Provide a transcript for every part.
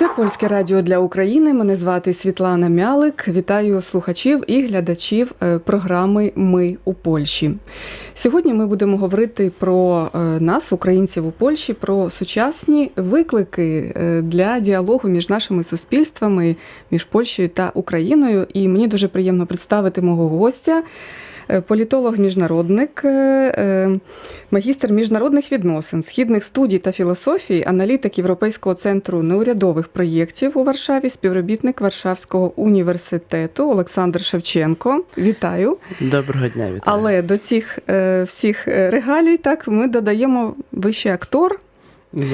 Це польське радіо для України. Мене звати Світлана Мялик. Вітаю слухачів і глядачів е, програми Ми у Польщі. Сьогодні ми будемо говорити про е, нас, українців у Польщі, про сучасні виклики е, для діалогу між нашими суспільствами, між Польщею та Україною. І мені дуже приємно представити мого гостя. Е, Політолог-міжнародник, е, магістр міжнародних відносин, східних студій та філософії, аналітик Європейського центру неурядових проєктів у Варшаві, співробітник Варшавського університету Олександр Шевченко. Вітаю! Доброго дня, вітаю. Але до цих е, всіх регалій так ми додаємо вище актор. Ну,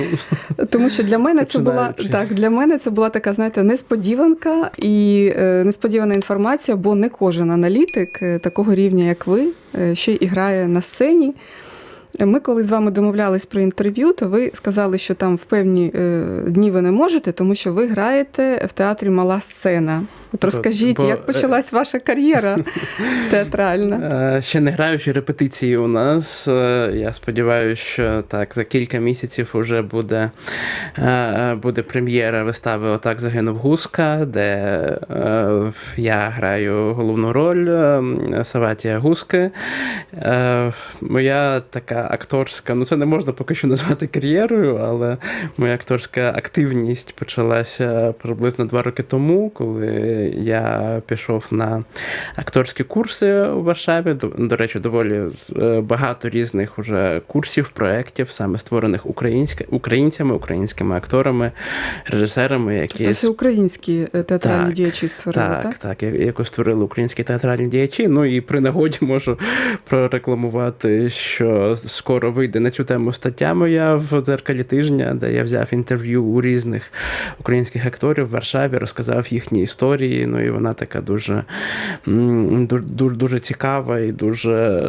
Тому що для мене це була так. Для мене це була така, знаєте, несподіванка і е, несподівана інформація, бо не кожен аналітик е, такого рівня, як ви, е, ще й грає на сцені. Ми, коли з вами домовлялись про інтерв'ю, то ви сказали, що там в певні дні ви не можете, тому що ви граєте в театрі Мала сцена. От розкажіть, бо, як е, почалась ваша кар'єра театральна? е, ще не граючі репетиції у нас. Е, Я сподіваюся, що так за кілька місяців вже буде, буде прем'єра вистави Отак загинув Гуска, де я граю головну роль Саватія Гуски. Моя така акторська, ну це не можна поки що назвати кар'єрою, але моя акторська активність почалася приблизно два роки тому, коли я пішов на акторські курси у Варшаві. До, до речі, доволі е, багато різних уже курсів, проєктів, саме створених українцями, українськими акторами, режисерами, які Тобто це українські е, театральні Так, діячі створили, так? так, так, яку створили українські театральні діячі. Ну і при нагоді можу прорекламувати, що скоро вийде на цю тему стаття моя в дзеркалі тижня, де я взяв інтерв'ю у різних українських акторів в Варшаві, розказав їхні історії. Ну і вона така дуже, дуже, дуже цікава і дуже,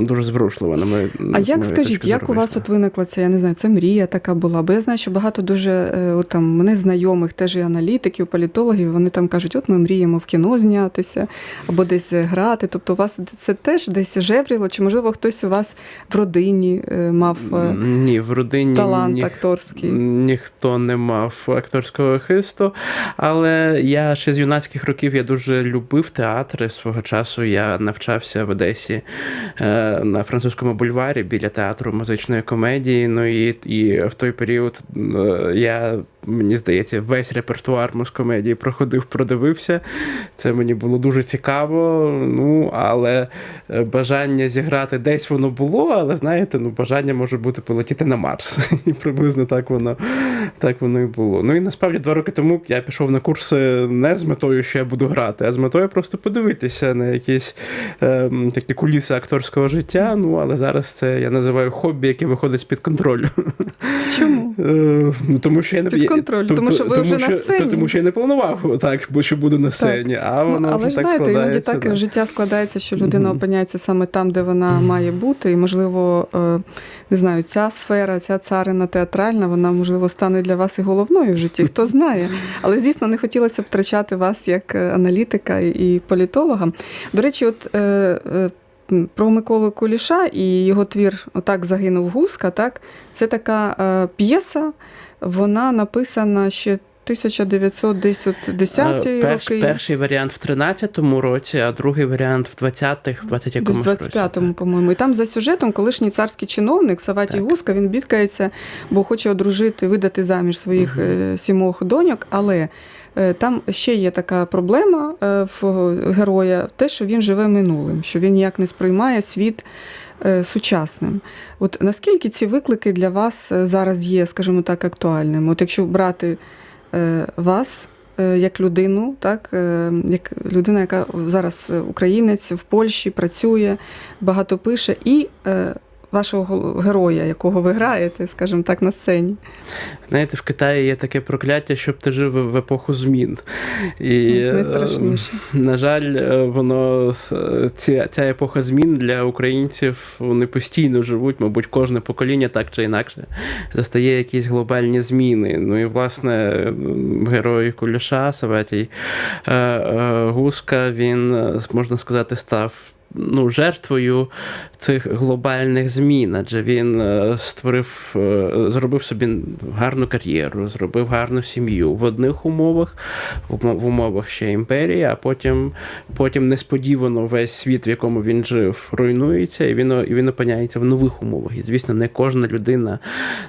дуже зворушлива. На мою, А як скажіть, як у вас от виникла ця, я не знаю, це мрія така була? Бо я знаю, що багато дуже е, от там мене знайомих, теж і аналітиків, політологів, вони там кажуть, от ми мріємо в кіно знятися або десь грати. Тобто, у вас це теж десь жевріло, чи можливо хтось у вас в родині е, мав е, Ні, в родині талант ніх- акторський? ніхто не мав акторського хисту, але я ще з юнацьких років я дуже любив театри. Свого часу я навчався в Одесі е, на французькому бульварі біля театру музичної комедії. Ну і, і в той період е, я. Мені здається, весь репертуар музкомедії проходив, продивився. Це мені було дуже цікаво. Ну, але е, бажання зіграти десь воно було, але знаєте, ну бажання може бути полетіти на Марс. І приблизно так воно, так воно і було. Ну і насправді два роки тому я пішов на курси не з метою, що я буду грати, а з метою просто подивитися на якісь е, такі куліси акторського життя. Ну, але зараз це я називаю хобі, яке виходить з-під контролю. Чому? Е, Ну, тому що я не З-під контролю, тому що ви вже на сцені. Тому що я не планував так, бо що буду на сцені, а воно ну, але ж так знаєте, іноді так життя складається, що людина опиняється саме там, де вона має бути, і можливо, е, не знаю, ця сфера, ця царина театральна, вона можливо стане для вас і головною в житті. Хто знає. Але звісно, не хотілося б втрачати вас як е, аналітика і політолога. До речі, от. е, е, Про Миколу Куліша і його твір Отак загинув Гуска. Так? Це така е, п'єса, вона написана ще 1910 Е, перш- роки. Перший варіант в 13-му році, а другий варіант в 20-х, в 20 Десь якомусь в 25-му, по-моєму. І там за сюжетом колишній царський чиновник Саватій Гуска, він бідкається, бо хоче одружити, видати заміж своїх е, сімох доньок, але е, там ще є така проблема в героя, те, що він живе минулим, що він ніяк не сприймає світ сучасним. От наскільки ці виклики для вас зараз є, скажімо так, актуальними? От якщо брати вас е, як людину, так, е, як людина, яка зараз е, українець в Польщі працює, багато пише, і е, вашого героя, якого ви граєте, скажімо так, на сцені. Знаєте, в Китаї є таке прокляття, щоб ти жив в епоху змін. І, е, Найстрашніше. На жаль, е, воно е, ця, ця епоха змін для українців вони постійно живуть, мабуть, кожне покоління так чи інакше застає якісь глобальні зміни. Ну і власне герой Куліша Саветій е, Гуска, він, можна сказати, став ну, жертвою цих глобальних змін, адже він е, створив, е, зробив собі гарну кар'єру, зробив гарну сім'ю в одних умовах, в умовах ще імперії, а потім, потім несподівано весь світ, в якому він жив, руйнується, і він, і він опиняється в нових умовах. І, звісно, не кожна людина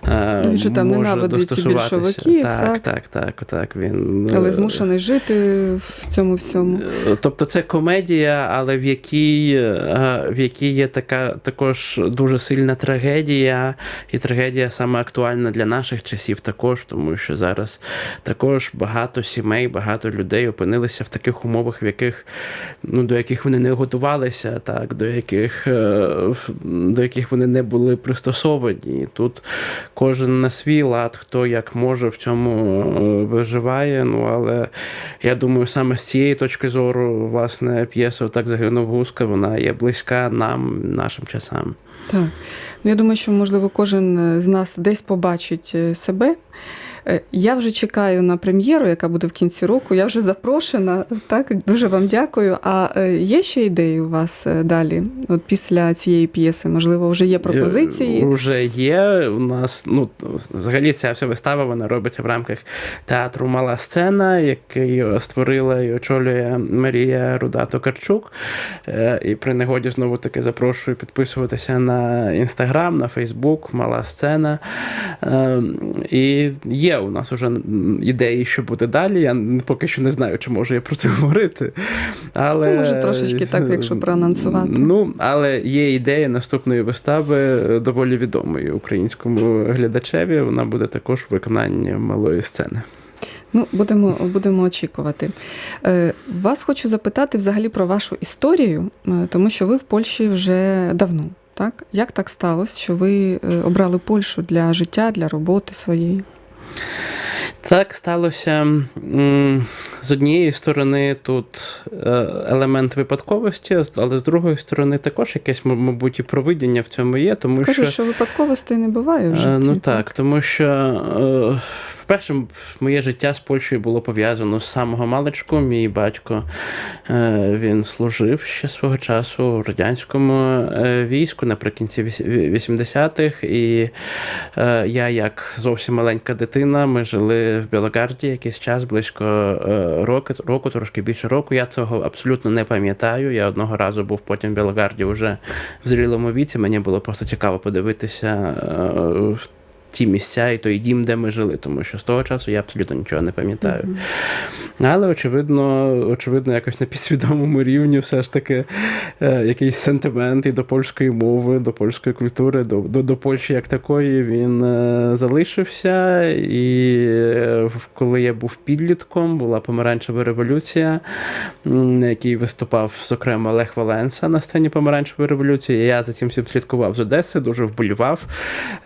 е, Він же там може достосуватися. так, так? так, так, так. Він, Але змушений жити в цьому всьому. Тобто це комедія, але в якій, е, в якій є така також дуже сильна трагедія, і трагедія саме актуальна для наших часів також, тому що зараз також багато сімей, багато людей опинилися в таких умовах, в яких ну, до яких вони не готувалися, так, до яких, е, до яких вони не були пристосовані. І тут кожен на свій лад, хто як може в цьому е, виживає. Ну але я думаю, саме з цієї точки зору, власне, п'єса так загинув гуска, вона є близька нам, нашим часам. Так. Ну, я думаю, що, можливо, кожен е, з нас десь побачить е, себе. Е, Я вже чекаю на прем'єру, яка буде в кінці року. Я вже запрошена. Так, дуже вам дякую. А е, є ще ідеї у вас е, далі? От після цієї п'єси? Можливо, вже є пропозиції? Уже є. У нас, ну, взагалі, ця вся вистава вона робиться в рамках театру Мала сцена, який створила і очолює Марія Руда Токарчук. І при нагоді знову таки запрошую підписуватися на інстаграм, на Фейсбук, Мала сцена. Е, І є у нас вже ідеї, що буде далі. Я поки що не знаю, чи можу я про це говорити. Але, Це може трошечки так, якщо проанонсувати. Ну, але є ідея наступної вистави е, доволі відомої українському глядачеві. Вона буде також в виконанні малої сцени. Ну, будемо, будемо очікувати. Е, Вас хочу запитати взагалі про вашу історію, е, тому що ви в Польщі вже давно. Так? Як так сталося, що ви обрали Польщу для життя, для роботи своєї? Так сталося з однієї сторони тут е, елемент випадковості, але з другої сторони також якесь, мабуть, і провидіння в цьому є, тому Кажу, що що випадковостей не буває в Е, житті. Ну так, тому що, е, по-перше, моє життя з Польщею було пов'язано з самого маличку. Мій батько е, він служив ще свого часу в радянському е, війську наприкінці 80-х. І е, я, як зовсім маленька дитина, ми жили в Білогарді якийсь час, близько року, року, трошки більше року. Я цього абсолютно не пам'ятаю. Я одного разу був потім в Білогарді вже в зрілому віці. Мені було просто цікаво подивитися ті місця і той дім, де ми жили, тому що з того часу я абсолютно нічого не пам'ятаю. Але очевидно, очевидно, якось на підсвідомому рівні все ж таки е, якийсь сентимент і до польської мови, до польської культури, до, до, до Польщі як такої він е, залишився. І е, коли я був підлітком, була помаранчева революція, на якій виступав, зокрема, Лех Валенса на сцені помаранчевої революції. Я за цим всім слідкував з Одеси, дуже вболівав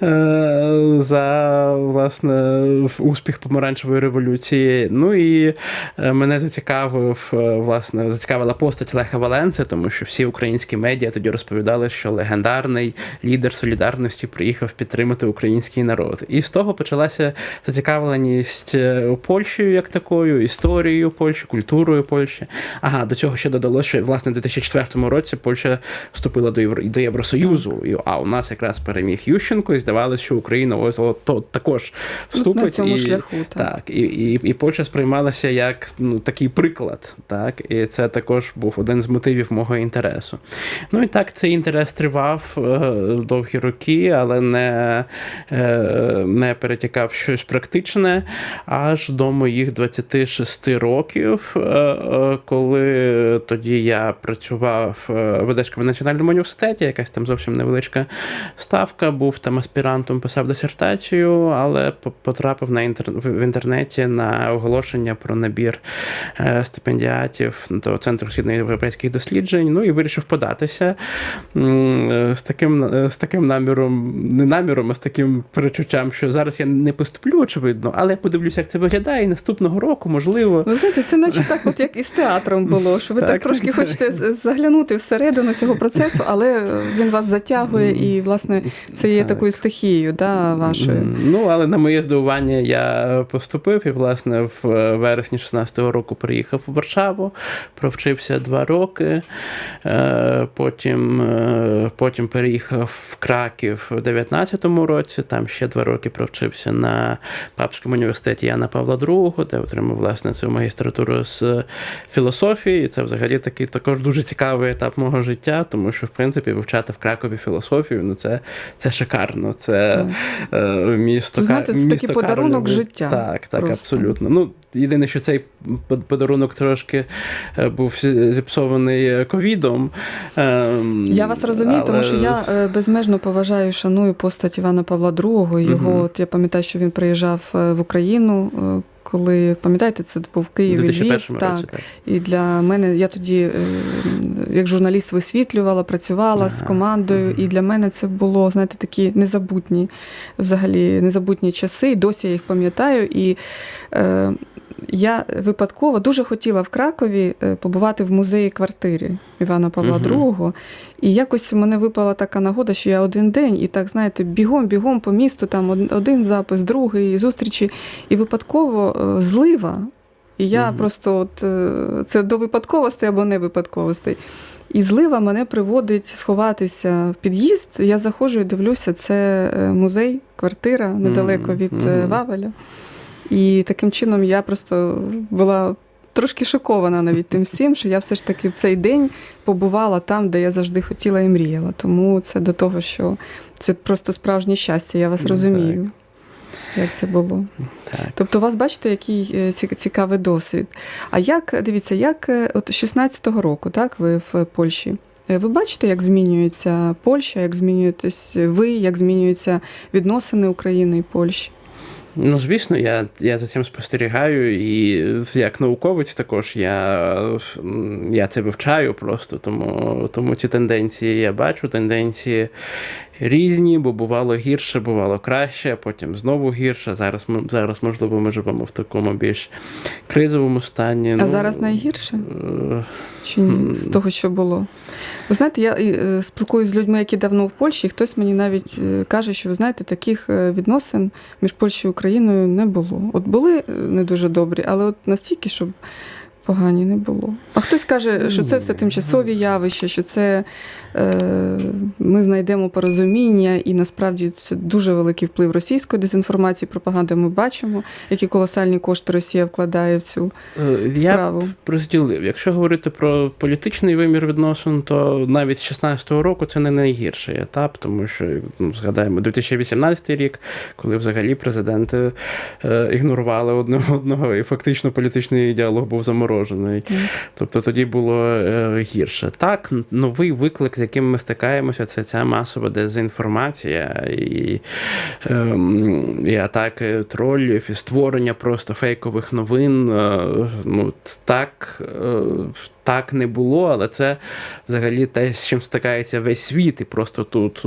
е, за власне успіх помаранчевої революції. Ну і е, мене зацікавив е, власне зацікавила постать Леха Валенци, тому що всі українські медіа тоді розповідали, що легендарний лідер солідарності приїхав підтримати український народ. І з того почалася зацікавленість е, Польщею як такою, історією Польщі, культурою Польщі. Ага, до цього ще додалося, що власне в 2004 році Польща вступила до Євро до Євросоюзу. А у нас якраз переміг Ющенко, і здавалося, що Україна ось от, то, також вступить. на цьому і, шляху, так. так і, і, і Польща сприймалася як ну, такий приклад. Так, і це також був один з мотивів мого інтересу. Ну і так цей інтерес тривав е, довгі роки, але не, е, не перетікав в щось практичне аж до моїх 26 років, е, е, коли тоді я працював в Одеському національному університеті, якась там зовсім невеличка ставка, був там аспірантом, писав дисертацію, але по- потрапив на інтер... в інтернеті на оголошення про набір е, стипендіатів до Центру східноєвропейських досліджень. Ну і вирішив податися е, з таким, е, з таким наміром, не наміром, а з таким перечуттям, що зараз я не поступлю, очевидно, але я подивлюся, як це виглядає, і наступного року, можливо. Ви знаєте, це наче так, от як і з театром було, що ви так, Так, трошки так, хочете заглянути всередину цього процесу, але він вас затягує, і, власне, це є Так. такою стихією да, вашою. М, Ну, але на моє здивування я поступив, і, власне, в вересні 16-го року приїхав у Варшаву, провчився два роки. Е, Потім, е, потім переїхав в Краків в 19-му році. Там ще два роки провчився на Папському університеті Яна Павла II, де отримав власне цю магістратуру з філософії. І це взагалі такий також дуже цікавий етап мого життя, тому що в принципі вивчати в Кракові філософію ну це, це шикарно. Це місто знаєте, це такий подарунок життя Так, так, просто. абсолютно. Ну, єдине, що цей подарунок трошки е, був зіпсований е, ковідом. Ем, Я вас розумію, тому що я е, безмежно поважаю і шаную постать Івана Павла II. Його, угу. от я пам'ятаю, що він приїжджав е, в Україну. Коли пам'ятаєте, це був Київ і 2001 Львів. році, Так. так. І для мене я тоді, е, як журналіст, висвітлювала, працювала з командою, і для мене це було, знаєте, такі незабутні, взагалі незабутні часи. І досі я їх пам'ятаю. І е, я випадково дуже хотіла в Кракові е, побувати в музеї квартири Івана Павла. II. І якось мене випала така нагода, що я один день і так, знаєте, бігом, бігом по місту, там один запис, другий, зустрічі, і випадково е, злива. І я Мгм. просто от е, це до випадковостей або не випадковостей. І злива мене приводить сховатися в під'їзд. Я заходжу і дивлюся, це музей, квартира недалеко від мгм. Вавеля. І таким чином я просто була трошки шокована навіть тим всім, що я все ж таки в цей день побувала там, де я завжди хотіла і мріяла. Тому це до того, що це просто справжнє щастя. Я вас Ну, розумію, як це було. Так. Тобто, у вас бачите, який е, цікавий досвід. А як дивіться, як е, от 16-го року, так, ви в Польщі? Е, Ви бачите, як змінюється Польща, як змінюєтесь ви, як змінюються відносини України і Польщі? Ну, звісно, я, я за цим спостерігаю, і як науковець також я, я це вивчаю просто, тому, тому ці тенденції я бачу. Тенденції різні, бо бувало гірше, бувало краще, а потім знову гірше. Зараз, зараз можливо, ми живемо в такому більш кризовому стані. А зараз найгірше? е, Чи ні? З того, що було? Ви знаєте, я е, спілкуюся з людьми, які давно в Польщі, і хтось мені навіть е, каже, що ви знаєте, таких відносин між Польщею і Україною не було. От були не дуже добрі, але от настільки, щоб погані не було. А хтось каже, що це все тимчасові явища, що це е, ми знайдемо порозуміння, і насправді це дуже великий вплив російської дезінформації, пропаганди. Ми бачимо, які колосальні кошти Росія вкладає в цю е, Я справу. розділив. Якщо говорити про політичний вимір відносин, то навіть з 16-го року це не найгірший етап, тому що ну, згадаємо 2018 рік, коли взагалі президенти е, ігнорували одне одного, і фактично політичний діалог був заморожений. Тобто тоді було е, гірше. Так, новий виклик, з яким ми стикаємося, це ця масова дезінформація і, ем, і атаки тролів, і створення просто фейкових новин. Е, ну, так, е, так не було, але це взагалі те, з чим стикається весь світ, і просто тут.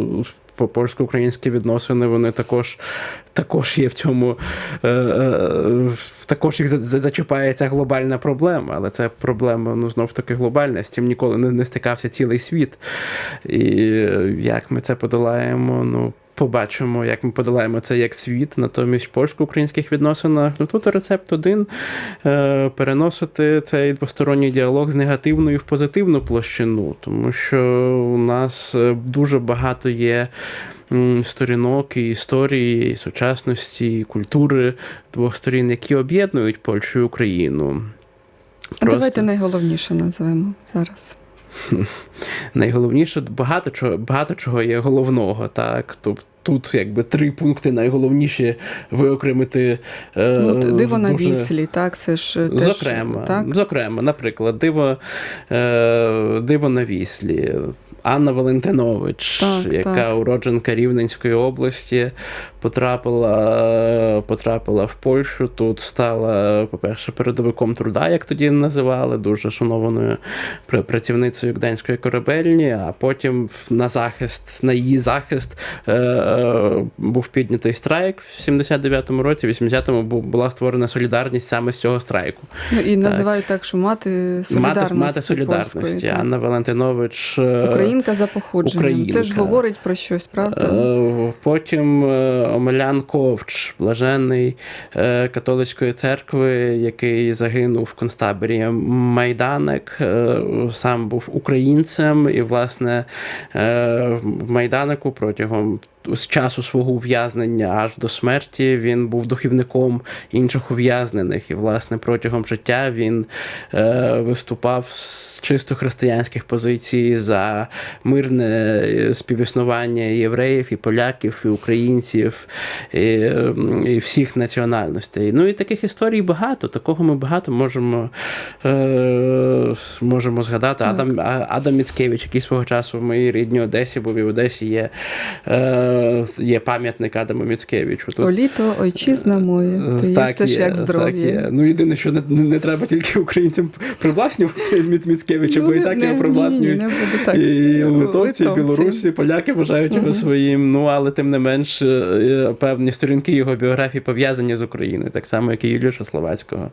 По- Польсько-українські відносини вони також, також є в цьому, е, е, також їх за- за- зачіпає ця глобальна проблема, але це проблема ну, знов таки глобальна, з цим ніколи не, не стикався цілий світ. І е, як ми це подолаємо, ну. Побачимо, як ми подолаємо це як світ, натомість в польсько-українських відносинах. Ну тут рецепт один е, переносити цей двосторонній діалог з негативної в позитивну площину, тому що у нас е, дуже багато є сторінок і історії, і сучасності, і культури двох сторін, які об'єднують Польщу і Україну. А давайте найголовніше назвемо зараз. найголовніше багато чого, багато чого є головного. Так? Тобто тут якби три пункти найголовніші виокремити. Е, Ну, Диво диво на віслі, так, це ж е, теж, Зокрема, так? зокрема, наприклад, диво, е, диво на віслі. Анна Валентинович, Так, яка так. уродженка Рівненської області, потрапила, потрапила в Польщу. Тут стала, по-перше, передовиком труда, як тоді називали, дуже шанованою пр- працівницею Гданської корабельні, а потім на захист, на її захист е, е, був піднятий страйк в 79-му році, в 80-му була створена солідарність саме з цього страйку. Ну, і називають так, що мати солідарності. Мати, мати солідарності. польської. Анна Валентинович. е, Українка за походженням. Це ж говорить про щось, правда? Е, Потім е, Омелян Ковч, блажений е, католицької церкви, який загинув в концтаборі Майданик, сам був українцем, і, власне, в Майданику протягом з часу свого ув'язнення аж до смерті він був духовником інших ув'язнених. І, власне, протягом життя він е, виступав з чисто християнських позицій за мирне е, співіснування євреїв, і поляків, і українців, і, і всіх національностей. Ну і таких історій багато. Такого ми багато можемо, е, можемо згадати. Так. Адам, Адам Міцкевич, який свого часу в моїй рідній Одесі був, і в Одесі є, е, є пам'ятник Адаму Міцкевичу. Тут О літо, ойчизна моя, ти їстиш як так є. Ну єдине, що не, не треба тільки українцям привласнювати Міц- Міцкевича, бо і Ну, так не- його привласнюють. ні, не так. І литовці, і білорусі, поляки вважають його своїм. Ну але тим не менш е, певні сторінки його біографії пов'язані з Україною, так само, як і Юліша Словацького.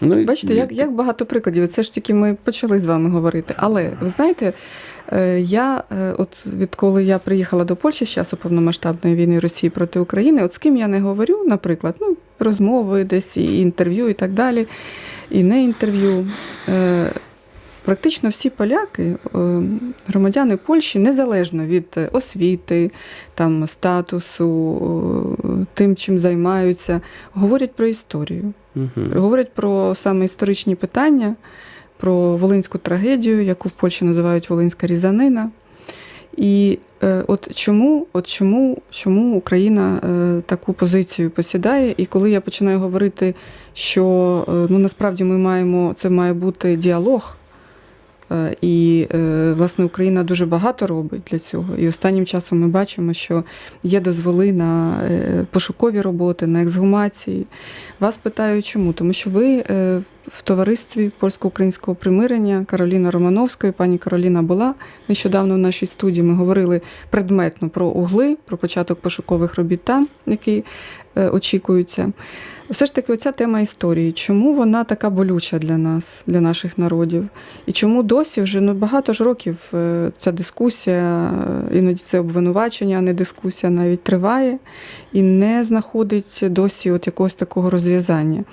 Ну, і- Бачите, як, як багато прикладів. Це ж тільки ми почали з вами говорити. Але ви знаєте, е, я е, от відколи я приїхала до Польщі з часу повномасштабної війни Росії проти України, от з ким я не говорю, наприклад, ну, розмови, десь і інтерв'ю, і так далі, і не інтерв'ю. е, Практично всі поляки, е, громадяни Польщі, незалежно від е, освіти, там, статусу, е, тим, чим займаються, говорять про історію. Мгм. Говорять про саме історичні питання, про волинську трагедію, яку в Польщі називають Волинська різанина. І е, от чому, от чому, чому Україна е, таку позицію посідає? І коли я починаю говорити, що е, ну, насправді ми маємо, це має бути діалог. І власне Україна дуже багато робить для цього. І останнім часом ми бачимо, що є дозволи на пошукові роботи, на ексгумації. Вас питаю, чому? Тому що ви в товаристві польсько-українського примирення Кароліна Романовської, пані Кароліна була нещодавно в нашій студії. Ми говорили предметно про угли, про початок пошукових робіт там, які е, очікуються. Все ж таки, оця тема історії. Чому вона така болюча для нас, для наших народів? І чому досі вже ну, багато ж років е, ця дискусія, е, іноді це обвинувачення, а не дискусія навіть триває і не знаходить досі от якогось такого розв'язання.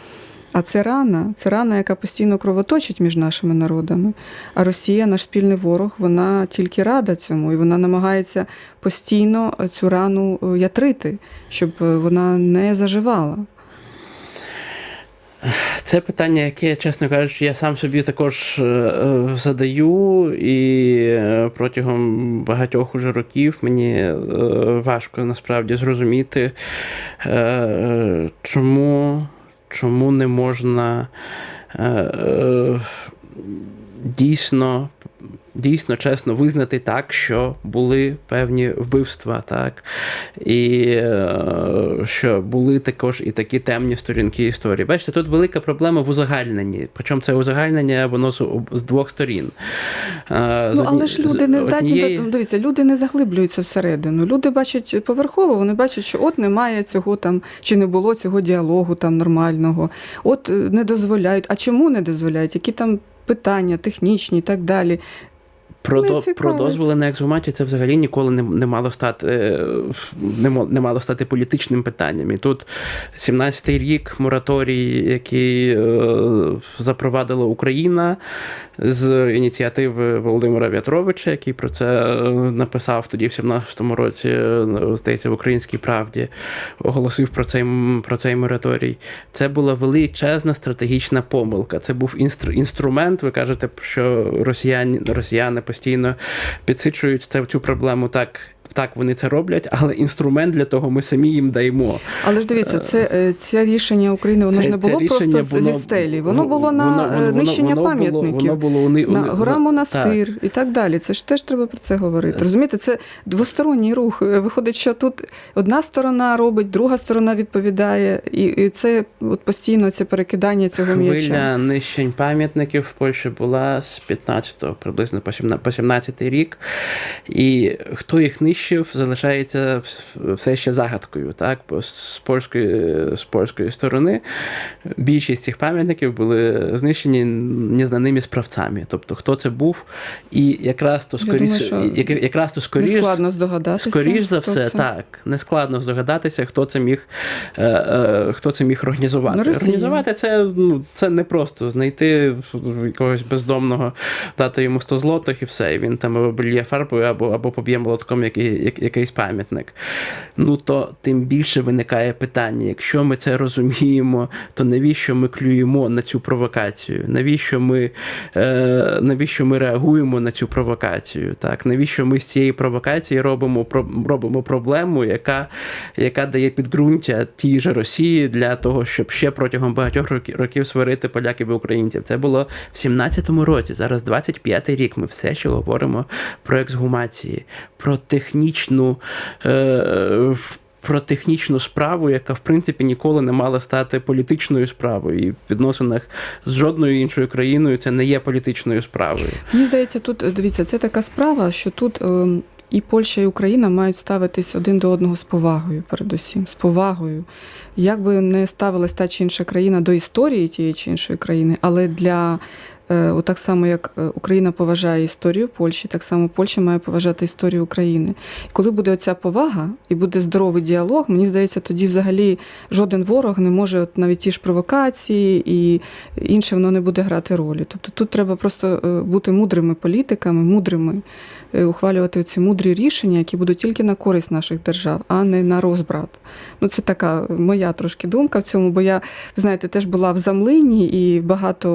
А це рана, це рана, яка постійно кровоточить між нашими народами. А Росія, наш спільний ворог, вона тільки рада цьому, і вона намагається постійно цю рану е, ятрити, щоб е, вона не заживала. Це питання, яке, чесно кажучи, я сам собі також е, задаю, і протягом багатьох уже років мені важко насправді зрозуміти, чому, чому не можна е, е, дійсно. Дійсно чесно визнати так, що були певні вбивства, так і е, що були також і такі темні сторінки історії. Бачите, тут велика проблема в узагальненні. Причому це узагальнення воно з, з двох сторін. Е, з Ну, але ж люди не здатні однієї- до дивіться, люди не заглиблюються всередину. Люди бачать поверхово, вони бачать, що от немає цього там, чи не було цього діалогу там нормального, от е, не дозволяють. А чому не дозволяють? Які там питання технічні і так далі? Про, до, про дозволи на ексгумацію це взагалі ніколи не, не мало стати е, не, не мало стати політичним питанням. І тут 17-й рік мораторій, який е, запровадила Україна з ініціативи Володимира В'ятровича, який про це е, написав тоді, в 17-му році, е, здається, в Українській правді оголосив про цей, про цей мораторій. Це була величезна стратегічна помилка. Це був інстр, інструмент. Ви кажете, що росіяни, росіяни постійно підсичують цю проблему так. Так, вони це роблять, але інструмент для того ми самі їм даємо. Але ж дивіться, це е, це рішення України, воно Це- ж не було просто з- зі стелі. Воно було на воно- е, воно- нищення воно було- пам'ятників. Воно було уни, на гора монастир так. і так далі. Це ж теж треба про це говорити. Розумієте, це двосторонній рух. Е, Виходить, що тут одна сторона робить, друга сторона відповідає, і, і це от постійно це перекидання цього м'яча. Хвиля нищень пам'ятників в Польщі була з 15-го, приблизно по 17 по 17 рік. І хто їх нищив? Навіщо залишається все ще загадкою. Так? Бо з польської, з польської сторони більшість цих пам'ятників були знищені незнаними справцями. Тобто, хто це був, і якраз то Я думаю, як- якраз то скоріше. Нескладно здогадатися. Скоріш за все, це. так. Нескладно здогадатися, хто це міг, е, е, хто це міг організувати. Ну, Організувати це, ну, це не просто знайти якогось бездомного, дати йому 100 злотих і все. І він там або бельє фарбою, або, або поб'є молотком який, як- якийсь пам'ятник. Ну то тим більше виникає питання: якщо ми це розуміємо, то навіщо ми клюємо на цю провокацію? Навіщо ми, е, навіщо ми реагуємо на цю провокацію? Так? Навіщо ми з цієї провокації робимо, робимо проблему, яка, яка дає підґрунтя тій же Росії для того, щоб ще протягом багатьох років сварити поляків і українців? Це було в 17-му році. Зараз 25-й рік. Ми все ще говоримо про ексгумації, про технічну. Е, про технічну справу, яка в принципі ніколи не мала стати політичною справою, і в відносинах з жодною іншою країною це не є політичною справою. Мені здається, тут е, дивіться, це така справа, що тут ем, і Польща, і Україна мають ставитись один до одного з повагою, передусім, з повагою. Як би не ставилась та чи інша країна до історії тієї чи іншої країни, але для е, от так само, як е, Україна поважає історію Польщі, так само Польща має поважати історію України. І коли буде оця повага і буде здоровий діалог, мені здається, тоді взагалі жоден ворог не може от навіть ті ж провокації і інше воно не буде грати ролі. Тобто тут треба просто е, бути мудрими політиками, мудрими, ухвалювати ці мудрі рішення, які будуть тільки на користь наших держав, а не на розбрат. Ну, це така моя трошки думка в цьому, бо я, знаєте, теж була в Замлині і багато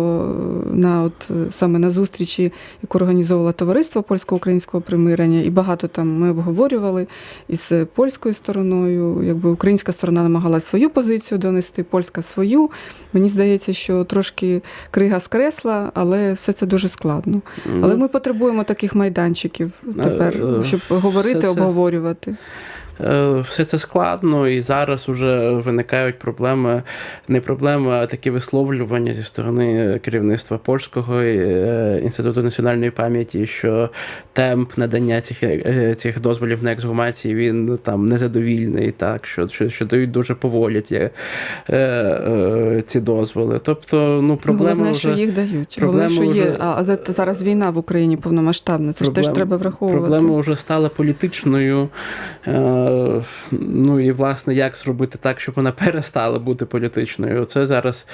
на от е, саме на зустрічі, яку організовувала товариство польсько-українського примирення, і багато там ми обговорювали із польською стороною. Якби українська сторона намагалася свою позицію донести, польська свою. Мені здається, що трошки крига скресла, але все це дуже складно. Але ми потребуємо таких майданчиків тепер, е, щоб говорити, обговорювати. Е, Все це складно, і зараз вже виникають проблеми, не проблеми, а такі висловлювання зі сторони керівництва польського е, інституту національної пам'яті, що темп надання цих, е, цих дозволів на ексгумації він ну, там незадовільний, так що, що, що дають дуже поволі ті, е, е, ці дозволи. Тобто, ну проблема Головне, вже... що їх дають. проблема Головне, що є. вже- А, а зараз війна в Україні повномасштабна. Це ж теж треба враховувати. Проблема вже стала політичною. Е, ну і власне, як зробити так, щоб вона перестала бути політичною? Це зараз,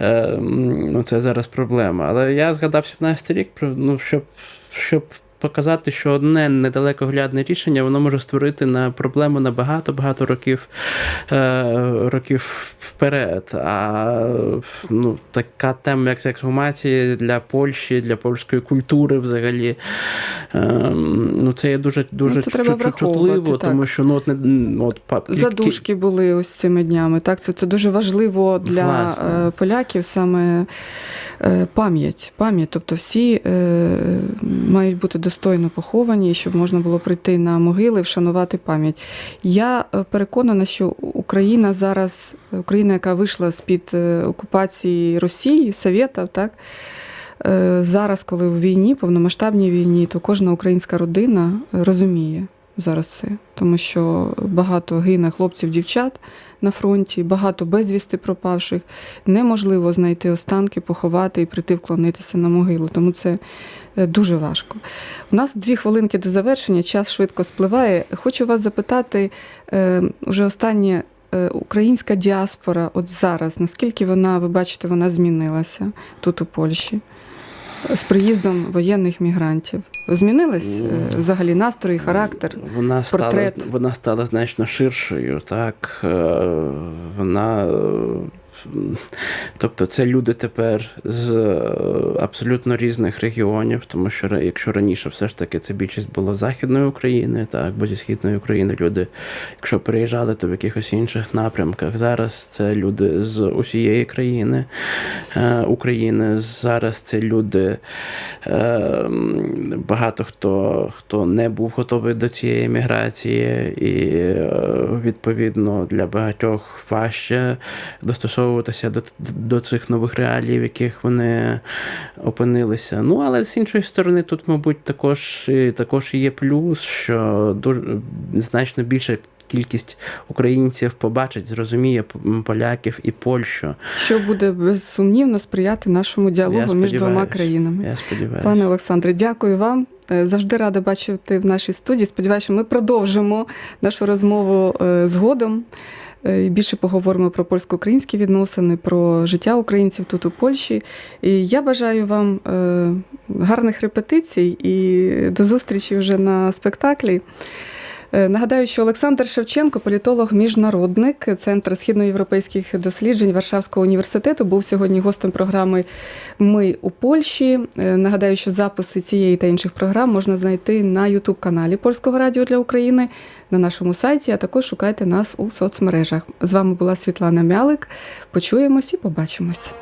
е, ну, це зараз проблема. Але я згадав 17 рік, ну, щоб, щоб показати, що одне недалекоглядне рішення воно може створити на проблему на багато-багато років, е, років вперед. А ну, така тема, як ексгумації для Польщі, для польської культури взагалі. Ем, ну, це є дуже дуже Ну, це чутливо, тому що ну, от, от, па- кі- Задушки були ось цими днями. Так, це, це дуже важливо для Власне. е, поляків саме е, пам'ять. Пам'ять, тобто всі е, мають бути достойно поховані, щоб можна було прийти на могили, вшанувати пам'ять. Я е, переконана, що Україна зараз, Україна, яка вийшла з-під е, окупації Росії, Совєтів, так. Е, Зараз, коли в війні, повномасштабній війні, то кожна українська родина розуміє зараз це, тому що багато гине хлопців, дівчат на фронті, багато безвісти пропавших. Неможливо знайти останки, поховати і прийти вклонитися на могилу. Тому це дуже важко. У нас дві хвилинки до завершення, час швидко спливає. Хочу вас запитати е, вже останнє. е, Українська діаспора, от зараз, наскільки вона, ви бачите, вона змінилася тут у Польщі з приїздом воєнних мігрантів? Змінились е, взагалі настрої, характер? Вона стала, портрет. вона стала значно ширшою, так. Е, Вона. Тобто це люди тепер з е, абсолютно різних регіонів, тому що якщо раніше все ж таки це більшість було з Західної України, так, бо зі Східної України люди, якщо переїжджали, то в якихось інших напрямках. Зараз це люди з усієї країни е, України. Зараз це люди, е, багато хто, хто не був готовий до цієї міграції, і відповідно для багатьох важче достосовуватися пристосовуватися до, до цих нових реалій, в яких вони опинилися. Ну, але з іншої сторони, тут, мабуть, також, також є плюс, що дуже значно більша кількість українців побачить, зрозуміє поляків і Польщу. Що буде безсумнівно сприяти нашому діалогу між двома країнами. Я сподіваюся. Пане Олександре, дякую вам. Е, Завжди рада бачити в нашій студії. Сподіваюся, що ми продовжимо нашу розмову е, згодом. Е, більше поговоримо про польсько-українські відносини, про життя українців тут у Польщі. І я бажаю вам е, гарних репетицій і до зустрічі вже на спектаклі. Е, Нагадаю, що Олександр Шевченко, політолог, міжнародник, центр східноєвропейських досліджень Варшавського університету, був сьогодні гостем програми Ми у Польщі. Е, Нагадаю, що записи цієї та інших програм можна знайти на Ютуб каналі Польського радіо для України на нашому сайті, а також шукайте нас у соцмережах. З вами була Світлана Мялик. Почуємось і побачимось.